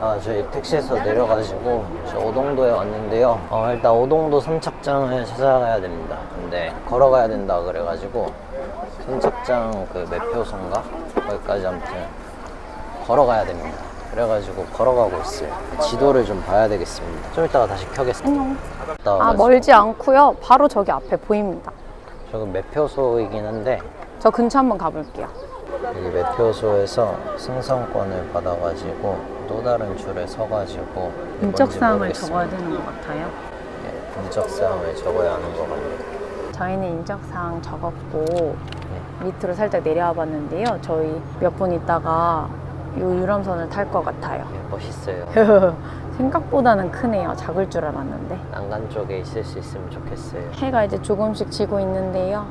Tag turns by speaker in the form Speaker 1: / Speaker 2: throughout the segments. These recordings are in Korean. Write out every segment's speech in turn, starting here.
Speaker 1: 아, 저희 택시에서 내려가지고 저 오동도에 왔는데요. 어, 일단 오동도 선착장을 찾아가야 됩니다. 근데 걸어가야 된다 그래가지고 선착장 그 매표소인가 거기까지 아무튼 걸어가야 됩니다. 그래가지고 걸어가고 있어요. 지도를 좀 봐야 되겠습니다. 좀 이따가 다시 켜겠습니다.
Speaker 2: 안녕. 아,
Speaker 1: 와가지고
Speaker 2: 멀지 않고요. 바로 저기 앞에 보입니다.
Speaker 1: 저기 매표소이긴 한데
Speaker 2: 저 근처 한번 가볼게요.
Speaker 1: 이 매표소에서 승선권을 받아가지고 또 다른 줄에 서가지고
Speaker 2: 인적사항을 적어야. 되는 것 같아요.
Speaker 1: 예, 인적사항을 적어야 하는 것 같네요.
Speaker 2: 저희는 인적사항 적었고
Speaker 1: 네.
Speaker 2: 밑으로 살짝 내려와 봤는데요. 저희 몇 분 있다가 이 유람선을 탈 것 같아요.
Speaker 1: 예, 멋있어요.
Speaker 2: 생각보다는 크네요. 작을 줄 알았는데.
Speaker 1: 난간 쪽에 있을 수 있으면 좋겠어요.
Speaker 2: 해가 이제 조금씩 지고 있는데요.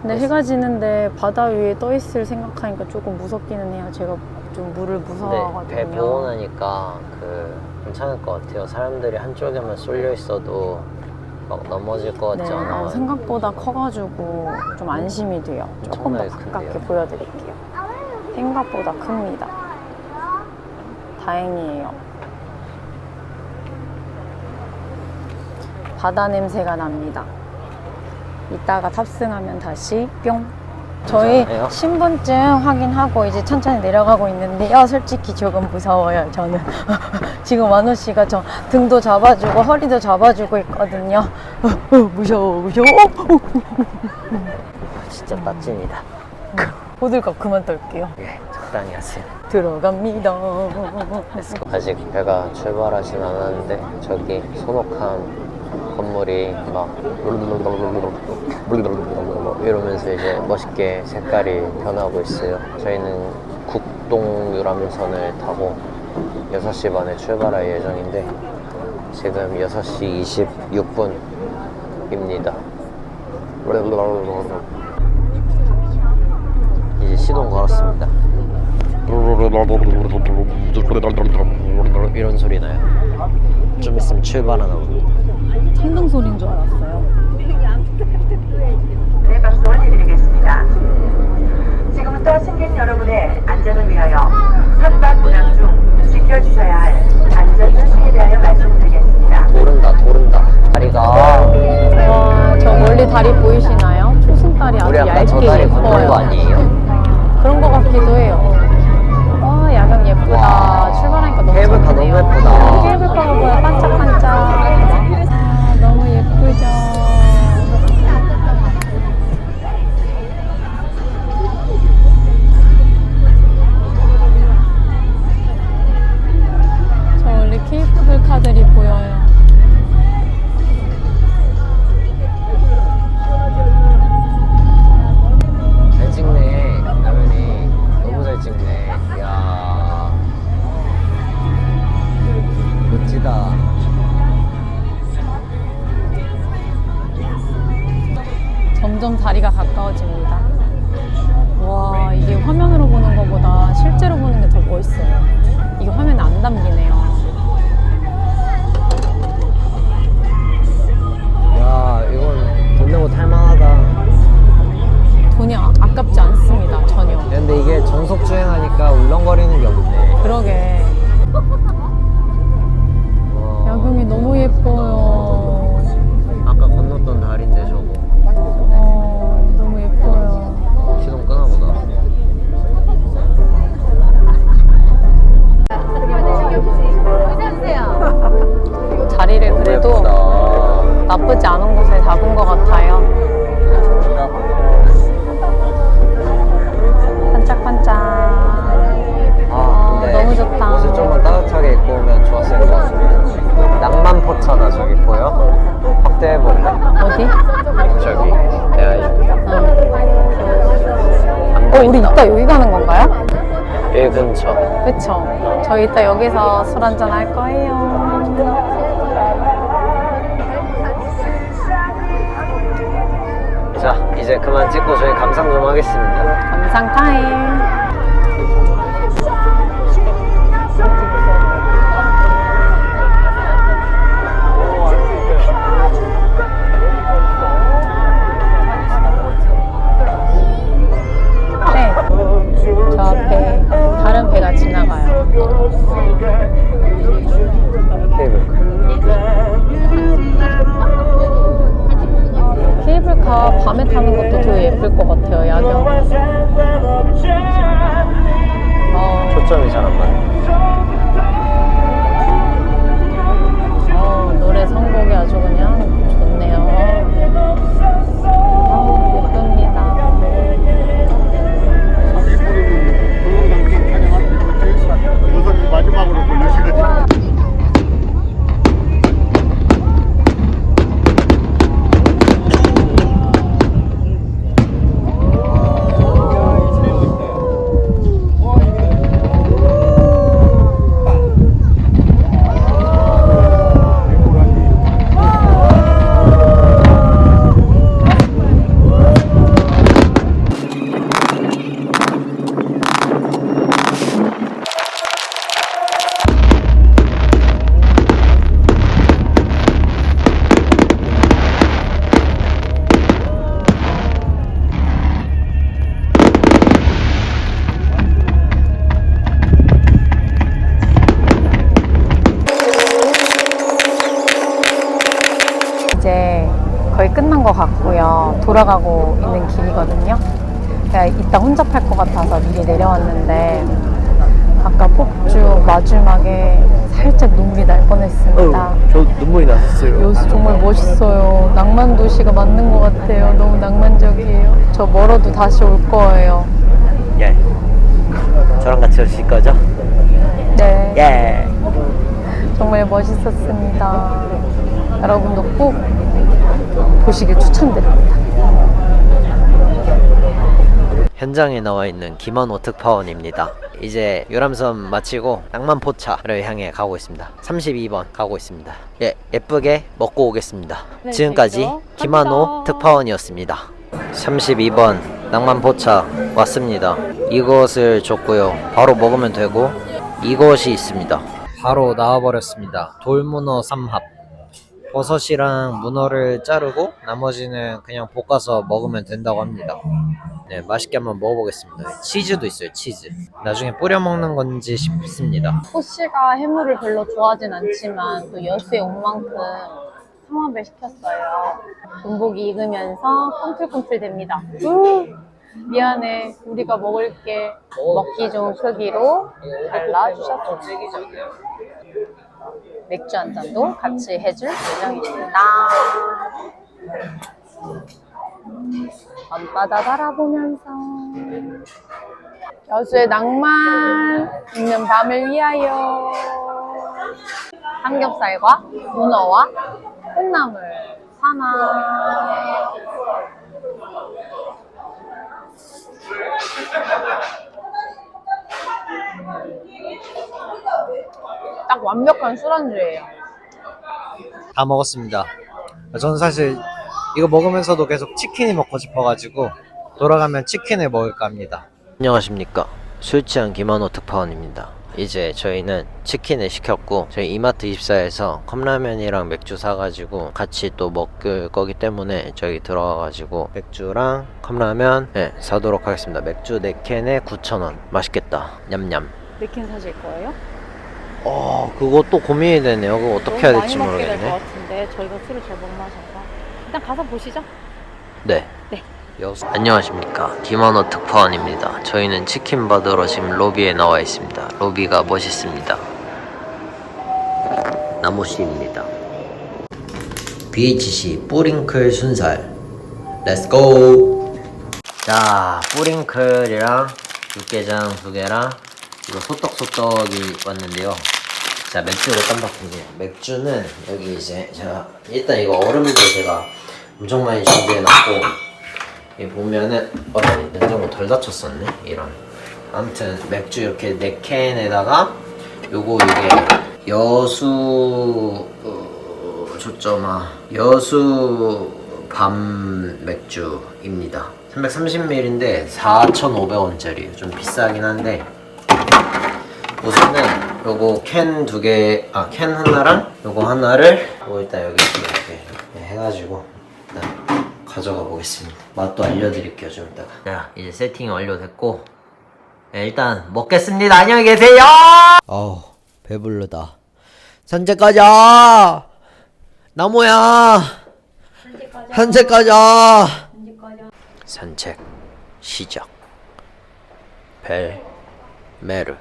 Speaker 2: 근데 해가 지는데 바다 위에 떠 있을 생각하니까 조금 무섭기는 해요. 제가 좀 물을 무서워하거든요.
Speaker 1: 배 보고 나니까 그 괜찮을 것 같아요. 사람들이 한쪽에만 쏠려 있어도 막 넘어질 것
Speaker 2: 네,
Speaker 1: 같지 않아요.
Speaker 2: 어, 생각보다 커가지고 좀 안심이 돼요. 조금 더
Speaker 1: 엄청나게
Speaker 2: 가깝게
Speaker 1: 큰데요?
Speaker 2: 보여드릴게요. 생각보다 큽니다. 다행이에요. 바다 냄새가 납니다. 이따가 탑승하면 다시 뿅. 저희
Speaker 1: 괜찮아요?
Speaker 2: 신분증 확인하고 이제 천천히 내려가고 있는데요. 솔직히 조금 무서워요, 저는. 지금 완호 씨가 저 등도 잡아주고 허리도 잡아주고 있거든요. 무서워, 무서워.
Speaker 1: 진짜 따찐이다.
Speaker 2: 호들갑 그만 떨게요.
Speaker 1: 예, 적당히 하세요.
Speaker 2: 들어갑니다.
Speaker 1: 아직 배가 출발하진 않았는데 저기 소노칸 건물이 막 이러면서 이제 멋있게 색깔이 변하고 있어요. 저희는 국동 유람선을 타고 6시 반에 출발할 예정인데 지금 6시 26분입니다. 시동 걸었습니다. 이런 소리 나요. 좀 있으면 출발하나 봅니다.
Speaker 2: 천둥 소리인 줄 알았어요.
Speaker 3: 네, 박수 원해드리겠습니다. 지금부터 승객 여러분의 안전을 위하여 선박 운항 중 지켜주셔야 할 안전 수칙에 대하여 말씀드리겠습니다.
Speaker 1: 도른다, 도른다. 다리가
Speaker 2: 와, 저 멀리 다리 보이시나요? 초승달이 아주
Speaker 1: 우리 아까
Speaker 2: 얇게
Speaker 1: 저 다리 건넌
Speaker 2: 예뻐요.
Speaker 1: 거 아니에요?
Speaker 2: 그런 것 같기도 해요. 와, 야경 예쁘다.
Speaker 1: 와.
Speaker 2: 출발하니까 너무
Speaker 1: 케이블카
Speaker 2: 좋네요.
Speaker 1: 너무 예쁘다.
Speaker 2: 케이블카가 보여 반짝반짝. 저희 이따 여기서 술 한잔 할 거예요.
Speaker 1: 자, 이제 그만 찍고
Speaker 2: 저희 감상 좀 하겠습니다.
Speaker 1: 감상 타임. 케이블카 밤에 타는
Speaker 2: 것도 되게 예쁠 것 같아요
Speaker 1: 야경.
Speaker 2: 어. 초점이 잘 안 나요
Speaker 1: 어,
Speaker 2: 노래 선곡이
Speaker 1: 아주
Speaker 2: 그냥 거의 끝난 것 같고요. 돌아가고 있는 길이거든요. 제가 이따 혼잡할 것 같아서 미리 내려왔는데 아까 폭주 마지막에 살짝 눈물이 날 뻔했습니다.
Speaker 1: 저 눈물이 났었어요.
Speaker 2: 여수 정말 멋있어요. 낭만 도시가 맞는 것 같아요. 너무 낭만적이에요. 저 멀어도 다시 올 거예요.
Speaker 1: 예. 저랑 같이 오실 거죠?
Speaker 2: 네.
Speaker 1: 예.
Speaker 2: 정말 멋있었습니다. 여러분도 꼭 보시길 추천드립니다.
Speaker 1: 현장에 나와 있는 김한호 특파원입니다. 이제 유람선 마치고 낭만포차를 향해 가고 있습니다. 32번 가고 있습니다. 예, 예쁘게 먹고 오겠습니다.
Speaker 2: 네,
Speaker 1: 지금까지
Speaker 2: 갑니다.
Speaker 1: 특파원이었습니다. 32번 낭만포차 왔습니다. 이것을 줬고요. 바로 먹으면 되고 이것이 있습니다. 바로 나와버렸습니다. 돌문어 삼합. 버섯이랑 문어를 자르고 나머지는 그냥 볶아서 먹으면 된다고 합니다. 네, 맛있게 한번 먹어보겠습니다. 치즈도 있어요, 치즈. 나중에 뿌려 먹는 건지 싶습니다.
Speaker 2: 호씨가 해물을 별로 좋아하진 않지만 또 여수에 온 만큼 삼합을 시켰어요. 군복이 익으면서 꿈틀꿈틀 됩니다. 우, 미안해. 우리가 먹을 게 먹기 좋은 크기로 잘라주셨죠. 맥주 한 잔도 같이 해줄 예정입니다. 밤바다 바라보면서. 여수의 낭만 있는 밤을 위하여. 삼겹살과 문어와 콩나물 하나 딱 완벽한 술안주예요
Speaker 1: 다 먹었습니다. 저는 사실 이거 먹으면서도 계속 치킨이 먹고 싶어가지고 돌아가면 치킨을 먹을까 합니다. 안녕하십니까. 술 취한 김한호 특파원입니다. 이제 저희는 치킨을 시켰고 저희 이마트 24에서 컵라면이랑 맥주 사가지고 같이 또 먹을 거기 때문에 저희 들어가가지고 맥주랑 컵라면 네, 사도록 하겠습니다. 맥주 4캔에 9,000원. 맛있겠다. 냠냠.
Speaker 2: 네캔 사실 거예요?
Speaker 1: 어, 또 고민이 되네요. 그거 어떻게 해야 될지
Speaker 2: 될것
Speaker 1: 모르겠네.
Speaker 2: 같은데 저희가 술을 잘 못 마셔서 일단 가서 보시죠
Speaker 1: 네.
Speaker 2: 네.
Speaker 1: 여수. 안녕하십니까. 김원호 특파원입니다. 저희는 치킨 받으러 지금 로비에 나와 있습니다. 로비가 멋있습니다. 나무씨입니다. BHC 뿌링클 순살. 렛츠고! 자, 뿌링클이랑 육개장 두 개랑 이거 소떡소떡이 왔는데요. 자, 맥주를 깜빡했네요. 맥주는 여기 이제 제가 일단 이거 얼음도 제가 엄청 많이 준비해놨고 이 보면은 어 냉장고 덜 닫혔었네 이런 아무튼 맥주 이렇게 네 캔에다가 요거 이게 여수 어, 초점아 여수 밤 맥주입니다 330ml인데 4,500원짜리 좀 비싸긴 한데 우선은 요거 캔 두 개, 아, 캔 하나랑 요거 하나를 요거 일단 여기 이렇게 해가지고 일단 가져가 보겠습니다. 맛도 알려드릴게요, 좀 이따가. 자, 이제 세팅이 완료됐고 네, 일단 먹겠습니다. 안녕히 계세요! 어우, 배불르다. 산책 가자! 나무야! 산책 가자! 산책 시작. 벨 메르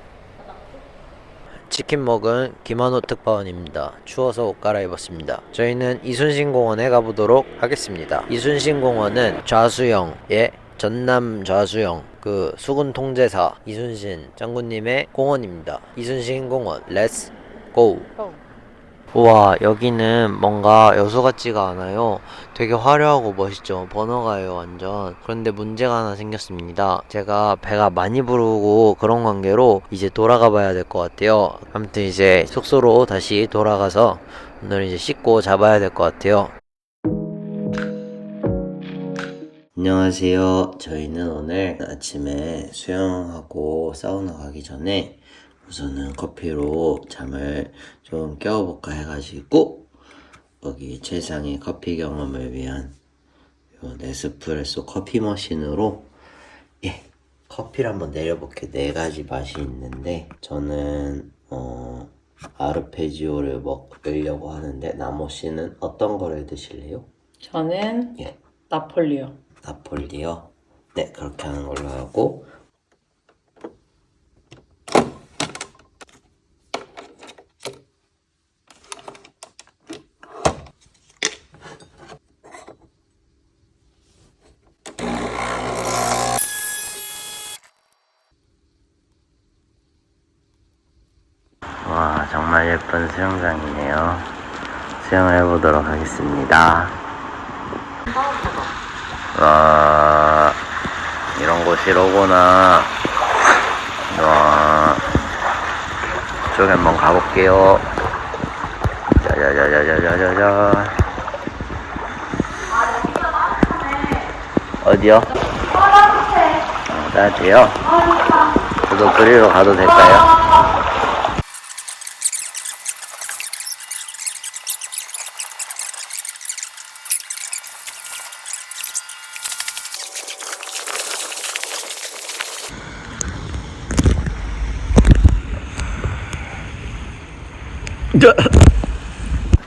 Speaker 1: 치킨 먹은 김한호 특파원입니다. 추워서 옷 갈아입었습니다. 저희는 이순신 공원에 가보도록 하겠습니다. 이순신 공원은 좌수영의 전남 좌수영 그 수군 통제사 이순신 장군님의 공원입니다. 이순신 공원 렛츠 고! 우와 여기는 뭔가 여수 같지가 않아요. 되게 화려하고 멋있죠. 번화가예요 완전. 그런데 문제가 하나 생겼습니다. 제가 배가 많이 부르고 그런 관계로 이제 돌아가 봐야 될 것 같아요. 아무튼 이제 숙소로 다시 돌아가서 오늘 이제 씻고 잡아야 될 것 같아요. 안녕하세요. 저희는 오늘 아침에 수영하고 사우나 가기 전에 우선은 커피로 잠을 좀 깨워볼까 해가지고 여기 최상의 커피 경험을 위한 요 네스프레소 커피 머신으로 예 커피를 한번 내려볼게요 네 가지 맛이 있는데 저는 어 아르페지오를 먹으려고 하는데 나모 씨는 어떤 거를 드실래요?
Speaker 2: 저는
Speaker 1: 예.
Speaker 2: 나폴리요.
Speaker 1: 나폴리요. 네, 그렇게 하는 걸로 하고. 와, 정말 예쁜 수영장이네요. 수영을 해보도록 하겠습니다. 와, 이런 곳이로구나. 와, 저기 한번 가볼게요. 짜자자자자자자자. 어디요? 어, 따뜻해요? 저도 그리로 가도 될까요?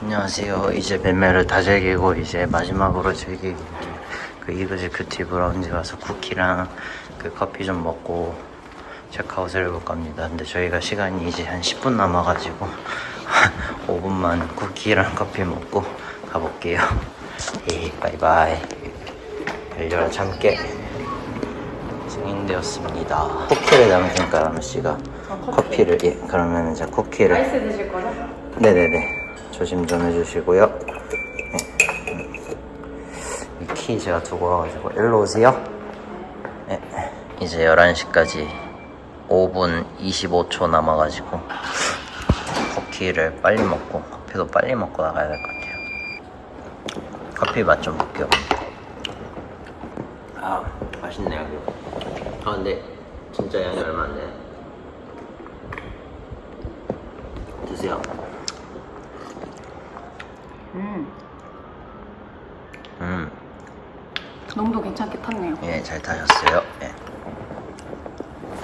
Speaker 1: 안녕하세요. 이제 뱀매를 다 즐기고 이제 마지막으로 즐기기 그 이그지 큐티 브 라운지 가서 쿠키랑 그 커피 좀 먹고 체크아웃을 해볼 겁니다. 근데 저희가 시간이 이제 한 10분 남아가지고 5분만 쿠키랑 커피 먹고 가볼게요. 예, 바이바이. 열려라 참깨 승인되었습니다. 쿠키를 담으니까 라면 씨가 커피를 예 그러면 이제 쿠키를
Speaker 2: 아이스 드실 거죠?
Speaker 1: 네네네. 조심 좀 해주시고요. 네. 이키 제가 두고 와가지고 일로 오세요. 네. 이제 11시까지 5분 25초 남아가지고 커피를 빨리 먹고 커피도 빨리 먹고 나가야 될 것 같아요. 커피 맛 좀 볼게요. 아 맛있네요. 아 근데 진짜 양이 얼마 안 돼. 드세요.
Speaker 2: 음,
Speaker 1: 음.
Speaker 2: 농도 괜찮게 탔네요.
Speaker 1: 예, 잘 타셨어요. 예.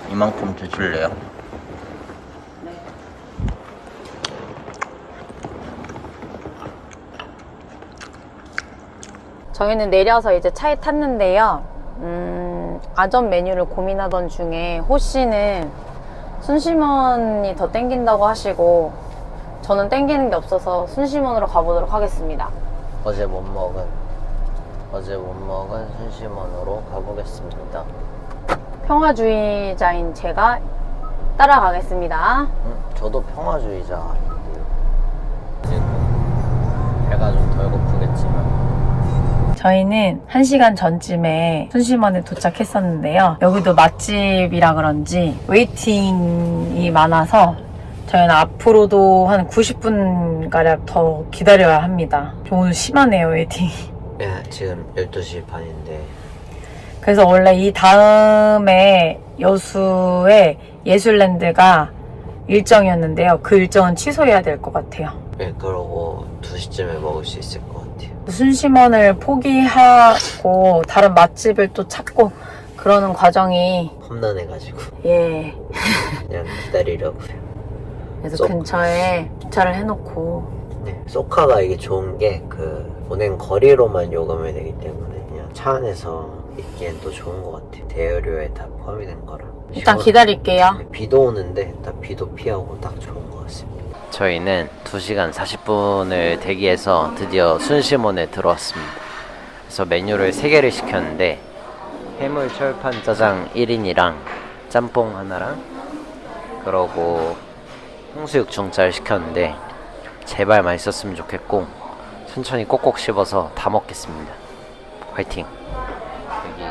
Speaker 1: 이만큼 드실래요?
Speaker 2: 네. 저희는 내려서 이제 차에 탔는데요. 음, 아점 메뉴를 고민하던 중에 호 씨는 순심원이 더 땡긴다고 하시고 저는 땡기는 게 없어서 순심원으로 가보도록 하겠습니다.
Speaker 1: 어제 못 먹은 어제 못 먹은 순심원으로 가보겠습니다.
Speaker 2: 평화주의자인 제가 따라가겠습니다.
Speaker 1: 음, 저도 평화주의자인데요. 지금 배가 좀 덜 고프겠지만
Speaker 2: 저희는 1시간 전쯤에 순심원에 도착했었는데요. 여기도 맛집이라 그런지 웨이팅이 많아서 저희는 앞으로도 한 90분가량 더 기다려야 합니다. 좀 오늘 심하네요, 웨이팅이.
Speaker 1: 예, 지금 12시 반인데
Speaker 2: 그래서 원래 이 다음에 여수의 예술랜드가 일정이었는데요. 그 일정은 취소해야 될 것 같아요.
Speaker 1: 예, 그러고 2시쯤에 먹을 수 있을 것 같아요.
Speaker 2: 순심원을 포기하고 다른 맛집을 또 찾고 그러는 과정이
Speaker 1: 험난해가지고
Speaker 2: 예
Speaker 1: 그냥 기다리려고요.
Speaker 2: 그래서
Speaker 1: 쏙.
Speaker 2: 근처에 주차를 해놓고
Speaker 1: 네, 소카가 이게 좋은 게 그 보낸 거리로만 요금이 되기 때문에 그냥 차 안에서 있기엔 또 좋은 것 같아요. 대여료에 다 포함이 된 거라.
Speaker 2: 일단
Speaker 1: 시원-
Speaker 2: 기다릴게요.
Speaker 1: 네, 비도 오는데 딱 비도 피하고 딱 좋은 것 같습니다. 저희는 2시간 40분을 대기해서 드디어 순시몬에 들어왔습니다. 그래서 메뉴를 3개를 시켰는데 해물 철판 짜장 1인이랑 짬뽕 하나랑 그러고 홍수육 중짜를 시켰는데 제발 맛있었으면 좋겠고 천천히 꼭꼭 씹어서 다 먹겠습니다. 화이팅! 여기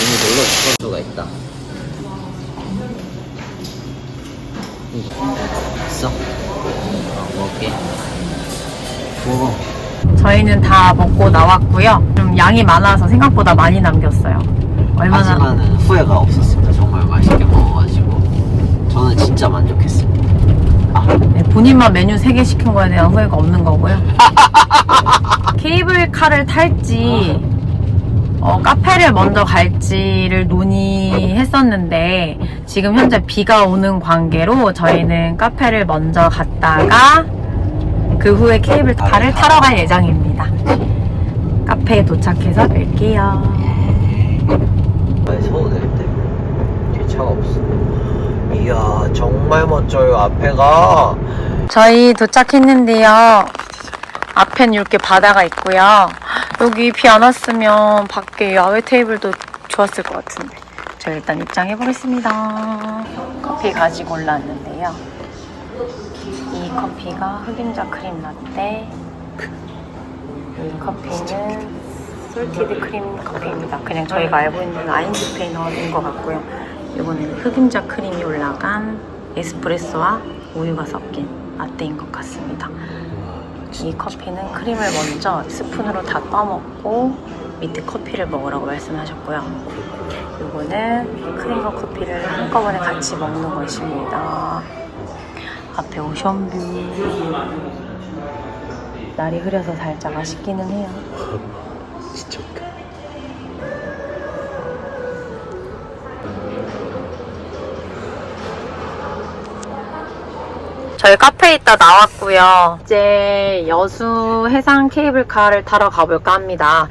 Speaker 1: 이미 놀러 수가 있다. 있어? 어, 먹을게. 먹어.
Speaker 2: 저희는 다 먹고 나왔고요. 좀 양이 많아서 생각보다 많이 남겼어요. 얼마나
Speaker 1: 하지만은 후회가 없었습니다. 정말 맛있게 먹어가지고 진짜 만족했습니다.
Speaker 2: 네, 본인만 메뉴 3개 시킨 거에 대한 후회가 없는 거고요. 케이블카를 탈지 어, 카페를 먼저 갈지를 논의했었는데 지금 현재 비가 오는 관계로 저희는 카페를 먼저 갔다가 그 후에 케이블카를 타러 갈 예정입니다. 카페에 도착해서 뵐게요.
Speaker 1: 많이 서도 되겠대. 뒤에 차가 없어. 이야, 정말 멋져요, 앞에가.
Speaker 2: 저희 도착했는데요. 앞엔 이렇게 바다가 있고요. 여기 비 안 왔으면 밖에 야외 테이블도 좋았을 것 같은데. 저 일단 입장해 보겠습니다. 커피 가지고 올라왔는데요. 이 커피가 흑임자 크림 라떼. 이 커피는 솔티드 크림 커피입니다. 그냥 저희가 알고 있는 아인즈페이너인 것 같고요. 이거는 흑임자 크림이 올라간 에스프레소와 우유가 섞인 라떼인 것 같습니다. 이 커피는 크림을 먼저 스푼으로 다 떠먹고 밑에 커피를 먹으라고 말씀하셨고요. 이거는 크림과 커피를 한꺼번에 같이 먹는 것입니다. 앞에 오션뷰. 날이 흐려서 살짝 아쉽기는 해요.
Speaker 1: 웃
Speaker 2: 저희 카페에 있다 나왔고요. 이제 여수 해상 케이블카를 타러 가볼까 합니다.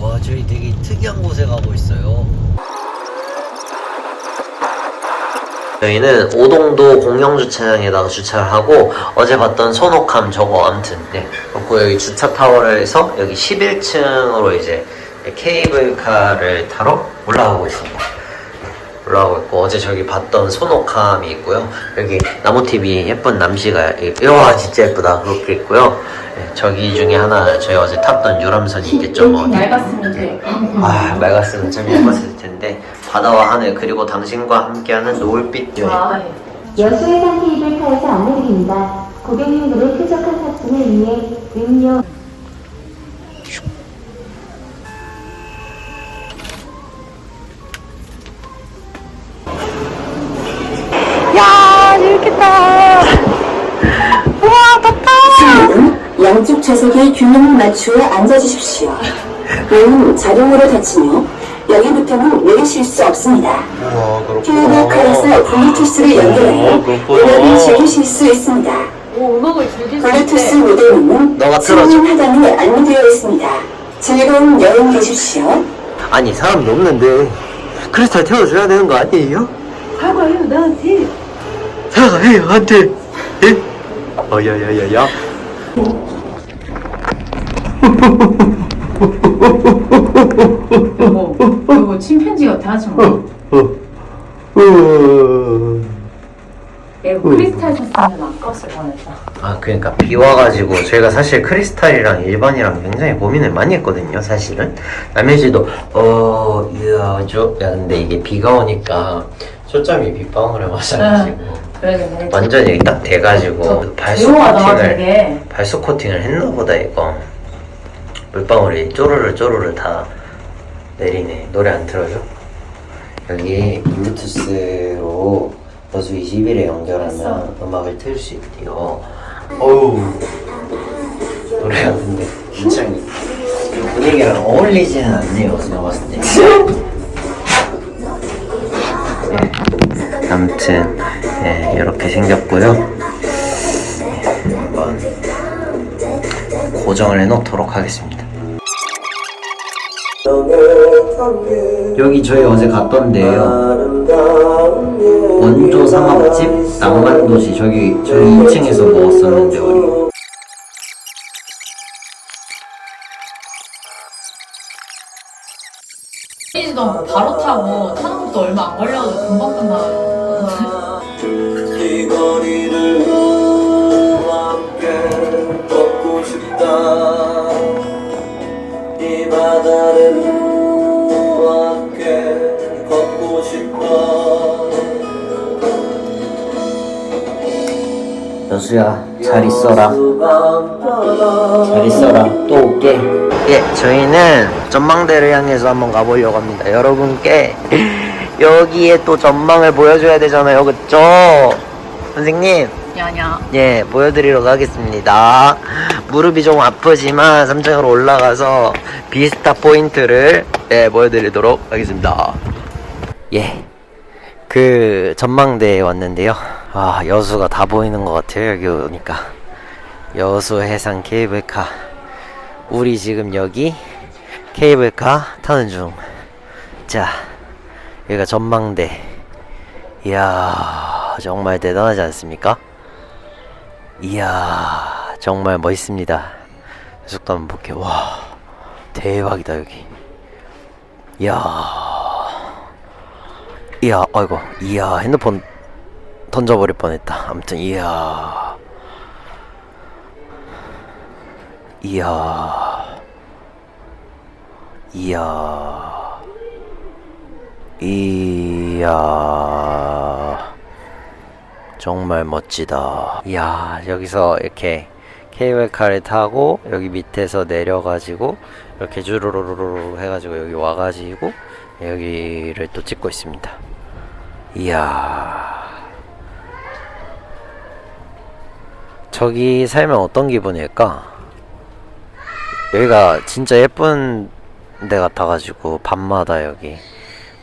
Speaker 1: 와, 저희 되게 특이한 곳에 가고 있어요. 저희는 오동도 공영 주차장에다가 주차를 하고 어제 봤던 손옥함 저거 아무튼 네. 그리고 여기 주차 타워를 해서 여기 11층으로 이제 케이블카를 타러 올라가고 있습니다. 올라가고 있고 어제 저기 봤던 손옥함이 있고요. 여기 나무TV 예쁜 남시가 와 진짜 예쁘다 그렇게 있고요. 네, 저기 중에 하나 저희 어제 탔던 유람선이 있겠죠. 뭐
Speaker 2: 낡았으면 돼.
Speaker 1: 아 맑았으면 참 예뻤을 텐데 바다와 하늘 그리고 당신과 함께하는 노을빛 여행
Speaker 2: 아,
Speaker 4: 여수해상 케이블카에서 안내드립니다. 고객님들의 쾌적한 탑승을 위해 음료, 양쪽 좌석의 균형을 맞추어 앉아주십시오. 몸은 자동으로 닫히며 여기부터는 내리실 수 없습니다.
Speaker 1: 우와
Speaker 4: 케이블카에서 블루투스를 연결하여
Speaker 1: 그렇구나.
Speaker 4: 음악을 즐기실 수 있습니다.
Speaker 2: 오, 음악을 즐길 수
Speaker 4: 블루투스. 모델은
Speaker 1: 너가 틀어줘.
Speaker 4: 하단에 안내되어 있습니다. 즐거운 여행 되십시오.
Speaker 1: 아니 사람이 없는데 크리스탈 태워줘야 되는 거 아니에요?
Speaker 2: 사과해요, 나한테.
Speaker 1: 사과해요 한테 예? 어 야야야야
Speaker 2: 여보, 여보, 침팬지 같아, 하지 마. 얘 크리스탈 샀으면 아까웠을 뻔했다.
Speaker 1: 아 그러니까 비 와가지고 저희가 사실 크리스탈이랑 일반이랑 굉장히 고민을 많이 했거든요 사실은 남해지도 어 이야 저야 근데 이게 비가 오니까 초점이 빗방울에 맞아가지고 완전히 딱 돼가지고 발수
Speaker 2: 조용하다,
Speaker 1: 코팅을
Speaker 2: 되게.
Speaker 1: 발수 코팅을 했나 보다 이거 물방울이 쪼르르 쪼르르 다 내리네. 노래 안 틀어줘? 여기 블루투스로 버스 21에 연결하면 음악을 틀 수 있대요. 어우. 노래가 근데. 굉장히 분위기랑 어울리지는 않네요 제가 봤을 때. 네. 아무튼 네, 이렇게 생겼고요. 네, 한번 고정을 해놓도록 하겠습니다. 여기 저희 어제 갔던데요. 원조 삼합집 낭만도시 저기 저희 2층에서 먹었었는데 우리.
Speaker 2: 페이지도 바로 타고 타는 것도 얼마 안 걸려가지고 금방 끝나요.
Speaker 1: 여수야 잘 있어라. 잘 있어라. 또 올게. 예, 저희는 전망대를 향해서 한번 가보려고 합니다. 여러분께 여기에 또 전망을 보여줘야 되잖아요. 그쵸? 선생님. 예, 보여드리러 가겠습니다. 무릎이 좀 아프지만 3층으로 올라가서 비스타 포인트를 예, 보여드리도록 하겠습니다. 예, 그 전망대에 왔는데요. 아, 여수가 다 보이는 것 같아요. 여기 오니까. 여수 해상 케이블카. 우리 지금 여기 케이블카 타는 중. 자, 여기가 전망대. 이야, 정말 대단하지 않습니까? 이야, 정말 멋있습니다. 속도 한번 볼게요. 와, 대박이다, 여기. 이야, 이야, 아이고, 이야, 핸드폰 던져버릴 뻔했다. 아무튼, 이야. 이야. 이야. 이야. 정말 멋지다. 이야, 여기서 이렇게 케이블카를 타고 여기 밑에서 내려가지고 이렇게 주르르르르 해가지고 여기 와가지고 여기를 또 찍고 있습니다. 이야. 저기 살면 어떤 기분일까? 여기가 진짜 예쁜 데 같아가지고 밤마다 여기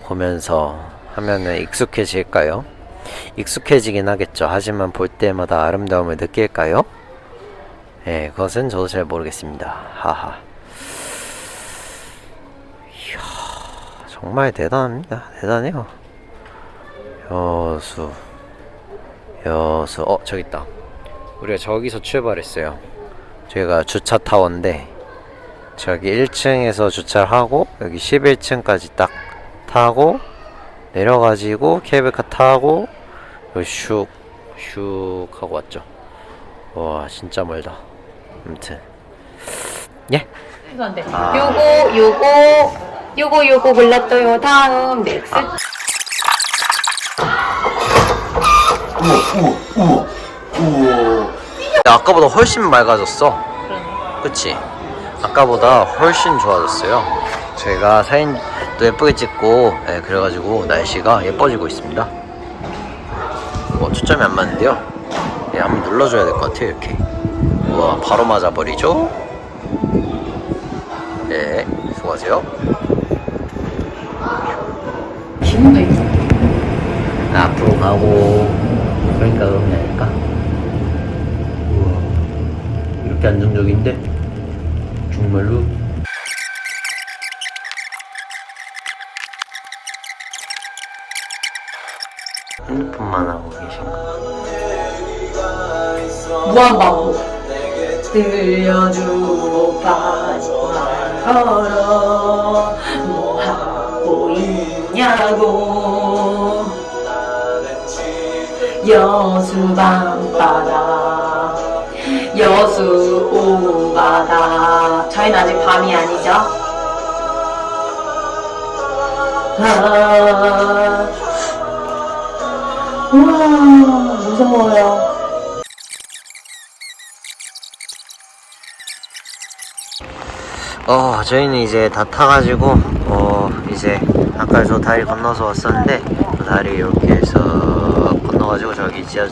Speaker 1: 보면서 하면은 익숙해질까요? 익숙해지긴 하겠죠. 하지만 볼 때마다 아름다움을 느낄까요? 예, 그것은 저도 잘 모르겠습니다. 하하. 이야, 정말 대단합니다. 대단해요. 여수. 여수. 어, 저기 있다. 우리가 저기서 출발했어요. 저희가 주차 타워인데 저기 1층에서 주차를 하고 여기 11층까지 딱 타고 내려가지고 케이블카 타고 여기 슉, 슉 하고 왔죠. 와 진짜 멀다. 아무튼 예.
Speaker 2: 죄송한데. 요거, 요거, 요거, 요거 골랐어요. 다음, 넥스.
Speaker 1: 아 까보다 훨씬 맑아졌어. 그치? 아까보다 훨씬 좋아졌어요. 저희가 사진도 예쁘게 찍고, 예, 그래가지고 날씨가 예뻐지고 있습니다. 어, 초점이 안 맞는데요? 예, 한번 눌러줘야 될 것 같아요, 이렇게. 우와, 바로 맞아버리죠? 네, 수고하세요.
Speaker 2: 기분도 있어.
Speaker 1: 앞으로 가고, 그러니까 게 아닐까? 이렇게 안정적인데? 정말로? 핸드폰만 하고 계신가?
Speaker 2: 무한반복. 들려주고 빠져만 밤이 아니죠? 아, 우와 무서워요
Speaker 1: 어, 저희는 이제 다 타가지고, 어, 이제 아까 저 다리 건너서 왔었는데, 그 다리 이렇게 해서 건너가지고 저기 지하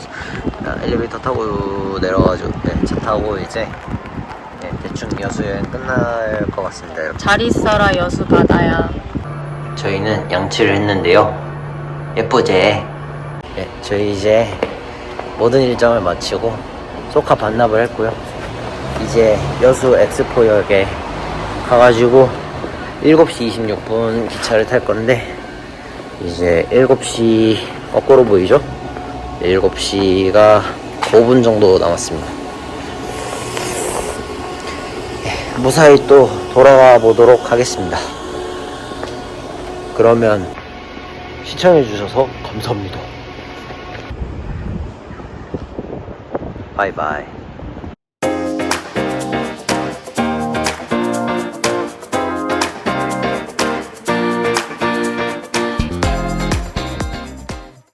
Speaker 1: 아, 엘리베이터 타고 내려가지고, 네, 차 타고 이제 네, 대충 여수 여행 끝날 것 같습니다. 여러분.
Speaker 2: 잘 있어라 여수 바다야
Speaker 1: 저희는 양치를 했는데요. 예쁘지? 네, 저희 이제 모든 일정을 마치고 소카 반납을 했고요. 이제 여수 엑스포역에 가가지고 7시 26분 기차를 탈 건데 이제 7시 거꾸로 보이죠? 7시가 5분 정도 남았습니다. 예, 무사히 또 돌아와 보도록 하겠습니다. 그러면 시청해주셔서 감사합니다. 바이바이.